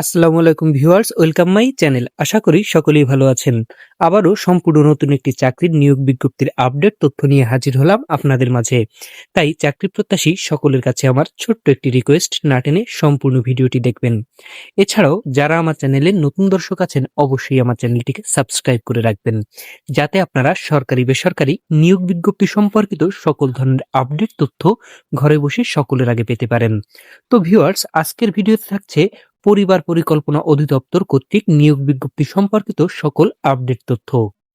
আসসালামু আলাইকুম viewers, welcome my channel. আশা করি সকলেই ভালো আছেন। আবারও সম্পূর্ণ নতুন একটি চাকরির নিয়োগ বিজ্ঞপ্তির আপডেট তথ্য নিয়ে হাজির হলাম আপনাদের মাঝে। তাই চাকরি প্রত্যাশী সকলের কাছে আমার ছোট্ট একটি রিকোয়েস্ট না টেনে সম্পূর্ণ ভিডিওটি দেখবেন। এছাড়াও যারা আমার চ্যানেলে নতুন দর্শক আছেন, অবশ্যই আমার চ্যানেলটিকে সাবস্ক্রাইব করে রাখবেন। যাতে আপনারা সরকারি, বেসরকারি নিয়োগ বিজ্ঞপ্তি সম্পর্কিত সকল ধরনের আপডেট তথ্য ঘরে বসে সকলের আগে পেতে পারেন। তো ভিউয়ার্স, আজকের ভিডিওতে থাকছে পরিবার পরিকল্পনা অধিদপ্তর কর্তৃক নিয়োগ বিজ্ঞপ্তি সম্পর্কিত সকল আপডেট তথ্য,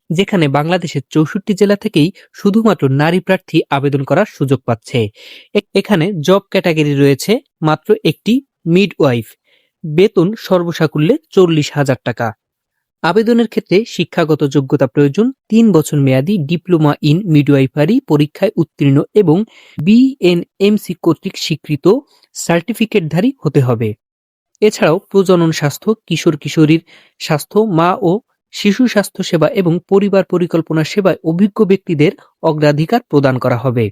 যেখানে বাংলাদেশের চৌষট্টি জেলা থেকেই শুধুমাত্র নারী প্রার্থী আবেদন করার সুযোগ পাচ্ছে। এখানে জব ক্যাটাগরি রয়েছে মাত্র একটি মিডওয়াইফ বেতন সর্বসাকুল্যে চল্লিশ হাজার টাকা। আবেদনের ক্ষেত্রে শিক্ষাগত যোগ্যতা প্রয়োজন, তিন বছর মেয়াদী ডিপ্লোমা ইন মিডওয়াইফারি পরীক্ষায় উত্তীর্ণ এবং বিএনএমসি কর্তৃক স্বীকৃত সার্টিফিকেটধারী হতে হবে। এছাড়াও প্রজনন স্বাস্থ্য, কিশোর কিশোরীর স্বাস্থ্য, মা ও শিশু স্বাস্থ্য সেবা এবং পরিবার পরিকল্পনা সেবায় অভিজ্ঞ ব্যক্তিদের অগ্রাধিকার প্রদান করা হবে।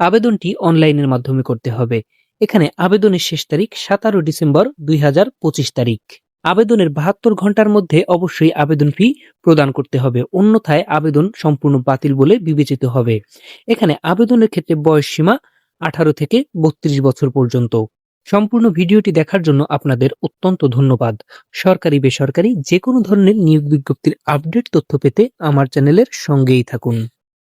আবেদনটি অনলাইনের মাধ্যমে করতে হবে। এখানে আবেদনের শেষ তারিখ সাতারো ডিসেম্বর দুই হাজার পঁচিশ তারিখ। আবেদনের বাহাত্তর ঘণ্টার মধ্যে অবশ্যই আবেদন ফি প্রদান করতে হবে। অন্যথায় আবেদন সম্পূর্ণ বাতিল বলে বিবেচিত হবে। এখানে আবেদনের ক্ষেত্রে বয়স সীমা আঠারো থেকে বত্রিশ বছর পর্যন্ত। সম্পূর্ণ ভিডিওটি দেখার জন্য আপনাদের অত্যন্ত ধন্যবাদ। সরকারি, বেসরকারি যে কোনো ধরনের নিয়োগ বিজ্ঞপ্তির আপডেট তথ্য পেতে আমার চ্যানেলের সঙ্গেই থাকুন।